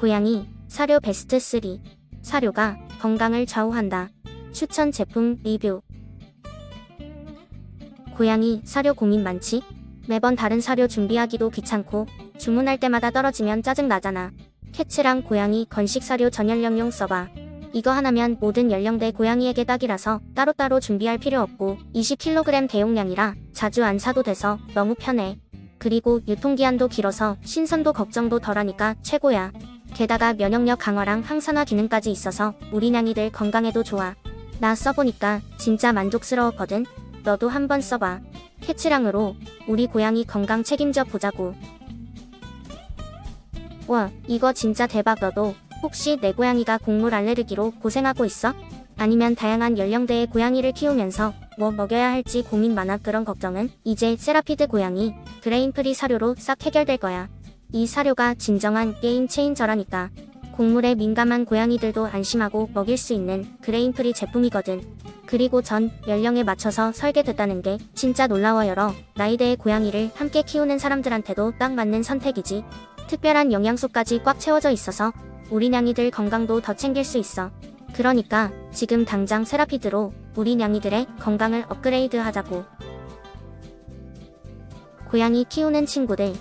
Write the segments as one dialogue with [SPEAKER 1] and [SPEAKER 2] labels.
[SPEAKER 1] 고양이 사료 베스트 3 사료가 건강을 좌우한다. 추천 제품 리뷰 고양이 사료 고민 많지? 매번 다른 사료 준비하기도 귀찮고 주문할 때마다 떨어지면 짜증 나잖아. 캐츠랑 고양이 건식 사료 전연령용 써봐. 이거 하나면 모든 연령대 고양이에게 딱이라서 따로따로 준비할 필요 없고 20kg 대용량이라 자주 안 사도 돼서 너무 편해. 그리고 유통기한도 길어서 신선도 걱정도 덜하니까 최고야. 게다가 면역력 강화랑 항산화 기능까지 있어서 우리 냥이들 건강에도 좋아. 나 써보니까 진짜 만족스러웠거든. 너도 한번 써봐. 캐치랑으로 우리 고양이 건강 책임져 보자고. 와, 이거 진짜 대박 너도 혹시 내 고양이가 곡물 알레르기로 고생하고 있어? 아니면 다양한 연령대의 고양이를 키우면서 뭐 먹여야 할지 고민 많아 그런 걱정은 이제 세라피드 고양이 그레인프리 사료로 싹 해결될 거야. 이 사료가 진정한 게임 체인저라니까. 곡물에 민감한 고양이들도 안심하고 먹일 수 있는 그레인프리 제품이거든. 그리고 전 연령에 맞춰서 설계됐다는 게 진짜 놀라워 여러 나이대의 고양이를 함께 키우는 사람들한테도 딱 맞는 선택이지. 특별한 영양소까지 꽉 채워져 있어서 우리 냥이들 건강도 더 챙길 수 있어. 그러니까 지금 당장 세라피드로 우리 냥이들의 건강을 업그레이드 하자고. 고양이 키우는 친구들,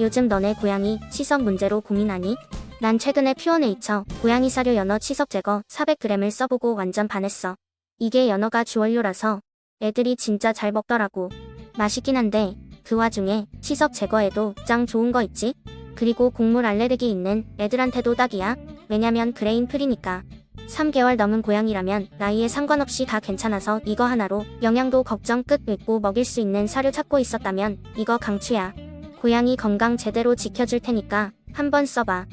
[SPEAKER 1] 요즘 너네 고양이 치석 문제로 고민하니? 난 최근에 퓨어네이처 고양이 사료 연어 치석 제거 400g을 써보고 완전 반했어. 이게 연어가 주원료라서 애들이 진짜 잘 먹더라고. 맛있긴 한데 그 와중에 치석 제거에도 짱 좋은 거 있지? 그리고 곡물 알레르기 있는 애들한테도 딱이야. 왜냐면 그레인 프리니까. 3개월 넘은 고양이라면 나이에 상관없이 다 괜찮아서 이거 하나로 영양도 걱정 끝 잊고 먹일 수 있는 사료 찾고 있었다면 이거 강추야. 고양이 건강 제대로 지켜줄 테니까 한번 써봐.